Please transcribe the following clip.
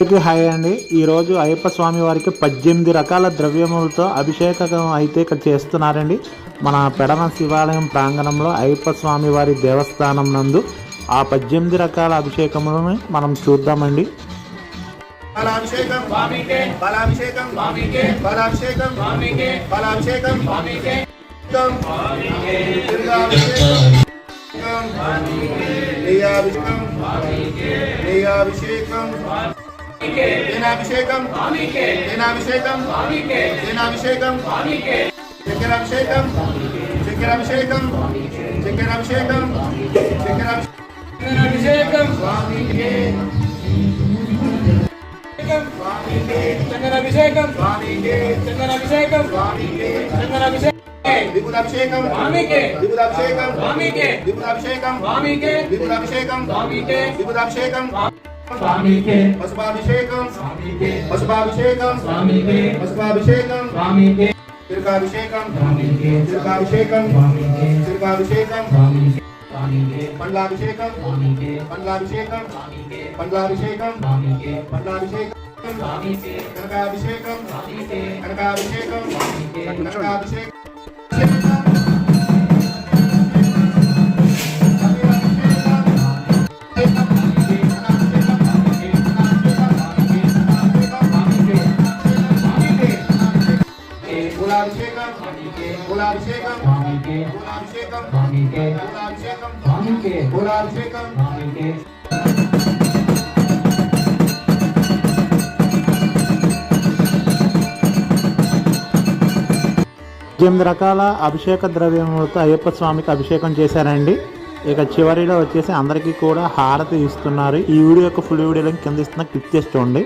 అందరికీ హాయ్ అండి. ఈరోజు అయ్యప్ప స్వామి వారికి పద్దెనిమిది రకాల ద్రవ్యములతో అభిషేకం అయితే ఇక్కడ చేస్తున్నారండి. మన పెడన శివాలయం ప్రాంగణంలో అయ్యప్ప స్వామి వారి దేవస్థానం నందు ఆ పద్దెనిమిది రకాల అభిషేకములను మనం చూద్దామండి. బలాభిషేకం స్వామికే బలాభిషేకం స్వామికే బలాభిషేకం బలాభిషేకం తేనాభిషేకం తేనాభిషేకం తేనాభిషేకం చక్కెరాభిషేకం చక్కెరాభిషేకం చక్కెరాభిషేకం చక్కెరాభిషేకం స్వామికే చందనాభిషేకం చందనాభిషేకం స్వామికే. చందనాభిషేకం విభుదాభిషేకం స్వామికే. విభుదాభిషేకం స్వామికే. విభుదాభిషేకం స్వామికే విభుదాభిషేకం స్వామికే విభుదాభిషేకం స్వామికే. పశుపాభిషేకం. స్వామికే. పశుపాభిషేకం. స్వామికే. పశుపాభిషేకం. స్వామికే. తిరుకాభిషేకం స్వామికే. తిరుకాభిషేకం స్వామికే. తిరుకాభిషేకం స్వామికే. స్వామికే. పండ్లాభిషేకం. స్వామికే. పండ్లాభిషేకం. స్వామికే. పండ్లాభిషేకం. స్వామికే. పండ్లాభిషేకం. స్వామికే. కనకాభిషేకం. స్వామికే. కనకాభిషేకం. స్వామికే. కనకాభిషేకం. కులాభిషేకం కులాభిషేకం స్వామికే కులాభిషేకం స్వామికే కులాభిషేకం స్వామికే కులాభిషేకం. స్వామికే. పద్దెనిమిది రకాల అభిషేక ద్రవ్యములతో అయ్యప్ప స్వామికి అభిషేకం చేశారండి. ఇక చివరిలో వచ్చేసి అందరికీ కూడా హారతి ఇస్తున్నారు. ఈ వీడియో యొక్క ఫుల్ వీడియో కింద ఇస్తున్న క్లిక్ చేసి చూడండి.